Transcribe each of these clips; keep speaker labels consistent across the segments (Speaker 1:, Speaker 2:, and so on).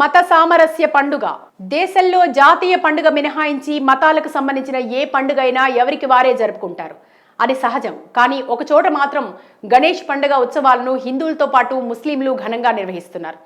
Speaker 1: మత సామరస్య పండుగ. దేశంలో జాతీయ పండుగ మినహాయించి మతాలకు సంబంధించిన ఏ పండుగ అయినా ఎవరికి వారే జరుపుకుంటారు. అది సహజం. కానీ ఒక చోట మాత్రం గణేష్ పండుగ ఉత్సవాలను హిందువులతో పాటు ముస్లింలు ఘనంగా నిర్వహిస్తున్నారు.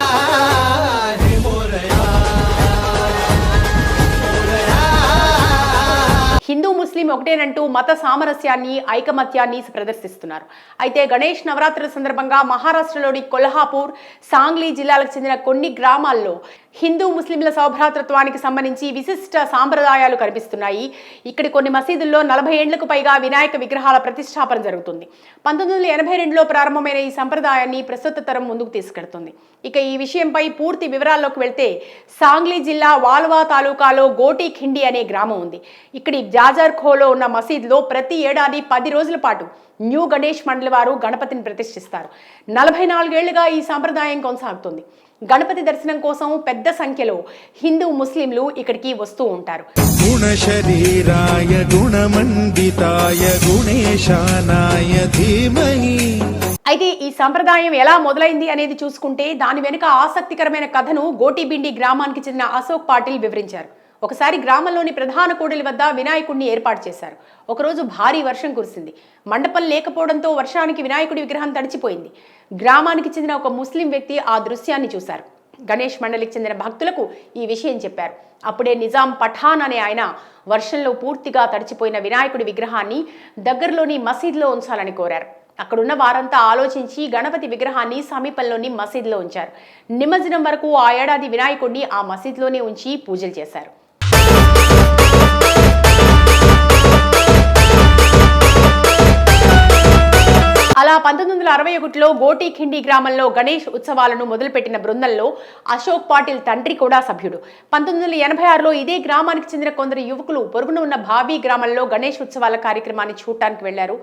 Speaker 1: ముస్లిం ఒకటేనంటూ మత సామరస్యాన్ని ఐకమత్యాన్ని ప్రదర్శిస్తున్నారు. అయితే గణేష్ నవరాత్రుల సందర్భంగా మహారాష్ట్రలోని కొల్హాపూర్ సాంగ్లీ జిల్లాలకు చెందిన కొన్ని గ్రామాల్లో హిందూ ముస్లింల సౌభ్రాతృత్వానికి సంబంధించి విశిష్ట సాంప్రదాయాలు కనిపిస్తున్నాయి. ఇక్కడి కొన్ని మసీదుల్లో నలభై ఏండ్లకు పైగా వినాయక విగ్రహాల ప్రతిష్టాపన జరుగుతుంది. పంతొమ్మిది వందల ఎనభై రెండులో ప్రారంభమైన ఈ సంప్రదాయాన్ని ప్రస్తుత తరం ముందుకు తీసుకెడుతుంది ఇక ఈ విషయంపై పూర్తి వివరాల్లోకి వెళ్తే సాంగ్లీ జిల్లా వాల్వా తాలూకాలో గోటి ఖిండి అనే గ్రామం ఉంది. ఇక్కడి జాజర్ ఖోలో ఉన్న మసీద్లో ప్రతి ఏడాది పది రోజుల పాటు న్యూ గణేష్ మండలి వారు గణపతిని ప్రతిష్ఠిస్తారు. నలభై నాలుగేళ్ళుగా ఈ సాంప్రదాయం కొనసాగుతుంది. గణపతి దర్శనం కోసం పెద్ద సంఖ్యలో హిందూ ముస్లింలు ఇక్కడికి వస్తూ ఉంటారు.
Speaker 2: గుణ శరీరాయ గుణమండితాయ గుణేశానాయ ధీమహి.
Speaker 1: అయితే ఈ సంప్రదాయం ఎలా మొదలైంది అనేది చూసుకుంటే దాని వెనుక ఆసక్తికరమైన కథను గోటిబిండి గ్రామానికి చెందిన అశోక్ పాటిల్ వివరించారు. ఒకసారి గ్రామంలోని ప్రధాన కూడలి వద్ద వినాయకుడిని ఏర్పాటు చేశారు. ఒకరోజు భారీ వర్షం కురిసింది. మండపం లేకపోవడంతో వర్షానికి వినాయకుడి విగ్రహం తడిచిపోయింది. గ్రామానికి చెందిన ఒక ముస్లిం వ్యక్తి ఆ దృశ్యాన్ని చూశారు. గణేష్ మండలికి చెందిన భక్తులకు ఈ విషయం చెప్పారు. అప్పుడే నిజాం పఠాన్ అనే ఆయన వర్షంలో పూర్తిగా తడిచిపోయిన వినాయకుడి విగ్రహాన్ని దగ్గరలోని మసీద్లో ఉంచాలని కోరారు. అక్కడున్న వారంతా ఆలోచించి గణపతి విగ్రహాన్ని సమీపంలోని మసీద్లో ఉంచారు. నిమజ్జనం వరకు ఆ ఏడాది వినాయకుడిని ఆ మసీద్లోనే ఉంచి పూజలు చేశారు. అరవై ఒకటిలో గోటీఖిండి గ్రామంలో గణేష్ ఉత్సవాలను మొదలుపెట్టిన బృందంలో అశోక్ పాటిల్ తండ్రి కూడా సభ్యుడు. పంతొమ్మిది వందల ఎనభై ఆరులో ఇదే గ్రామానికి చెందిన కొందరు యువకులు పొరుగున ఉన్న భావి గ్రామంలో గణేష్ ఉత్సవాల కార్యక్రమాన్ని చూడటానికి వెళ్ళారు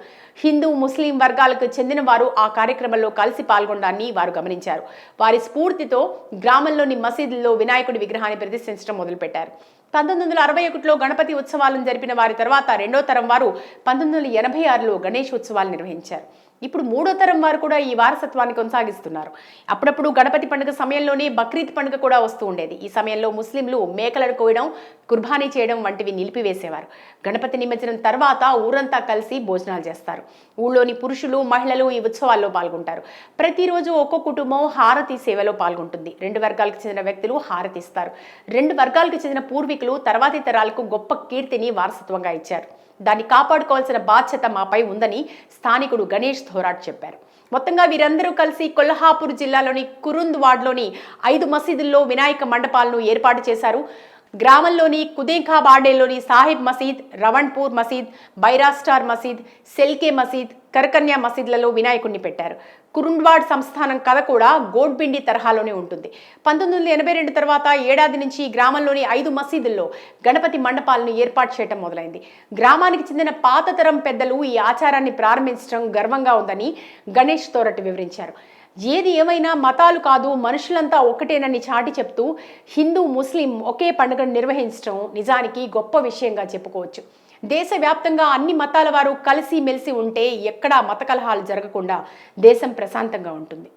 Speaker 1: హిందూ ముస్లిం వర్గాలకు చెందిన వారు ఆ కార్యక్రమంలో కలిసి పాల్గొనడాన్ని వారు గమనించారు. వారి స్ఫూర్తితో గ్రామంలోని మసీదుల్లో వినాయకుడి విగ్రహాన్ని ప్రదర్శించడం మొదలుపెట్టారు. పంతొమ్మిది వందల అరవై ఒకటిలో గణపతి ఉత్సవాలను జరిపిన వారి తర్వాత రెండో తరం వారు పంతొమ్మిది వందల ఎనభై ఆరులో గణేష్ ఉత్సవాలు నిర్వహించారు. ఇప్పుడు మూడో తరం వారు కూడా ఈ వారసత్వాన్ని కొనసాగిస్తున్నారు. అప్పుడప్పుడు గణపతి పండుగ సమయంలోనే బక్రీద్ పండుగ కూడా వస్తూ ఉండేది. ఈ సమయంలో ముస్లింలు మేకలను కోయడం కుర్బానీ చేయడం వంటివి నిలిపివేసేవారు. గణపతి నిమజ్జనం తర్వాత ఊరంతా కలిసి భోజనాలు చేస్తారు. ఊళ్ళోని పురుషులు మహిళలు ఈ ఉత్సవాల్లో పాల్గొంటారు. ప్రతిరోజు ఒక్కో కుటుంబం హారతి సేవలో పాల్గొంటుంది. రెండు వర్గాలకు చెందిన వ్యక్తులు హారతి ఇస్తారు రెండు వర్గాలకు చెందిన పూర్వీకులు తర్వాతి తరాలకు గొప్ప కీర్తిని వారసత్వంగా ఇచ్చారు. దాన్ని కాపాడుకోవాల్సిన బాధ్యత మాపై ఉందని స్థానికుడు గణేష్ థోరాట్ చెప్పారు. మొత్తంగా వీరందరూ కలిసి కొల్హాపూర్ జిల్లాలోని కురుంద్ వార్డ్లోని ఐదు మసీదుల్లో వినాయక మండపాలను ఏర్పాటు చేశారు. గ్రామంలోని కుదేఖాబాడేలోని సాహిబ్ మసీద్ రవణ్పూర్ మసీద్ బైరాస్టార్ మసీద్ సెల్కే మసీద్ కరకన్య మసీద్లలో వినాయకుడిని పెట్టారు. కురుండ్వాడ్ సంస్థానం కథ కూడా గోడ్బిండి తరహాలోనే ఉంటుంది. పంతొమ్మిది వందల ఎనభై రెండు తర్వాత ఏడాది నుంచి గ్రామంలోని ఐదు మసీదుల్లో గణపతి మండపాలను ఏర్పాటు చేయడం మొదలైంది. గ్రామానికి చెందిన పాత తరం పెద్దలు ఈ ఆచారాన్ని ప్రారంభించడం గర్వంగా ఉందని గణేష్ తోరట్ వివరించారు. ఏది ఏమైనా మతాలు కాదు మనుషులంతా ఒకటేనని చాటి చెప్తూ హిందూ ముస్లిం ఒకే పండుగను నిర్వహించడం నిజానికి గొప్ప విషయంగా చెప్పుకోవచ్చు. దేశవ్యాప్తంగా అన్ని మతాల వారు కలిసి మెలిసి ఉంటే ఎక్కడా మత కలహాలు జరగకుండా దేశం ప్రశాంతంగా ఉంటుంది.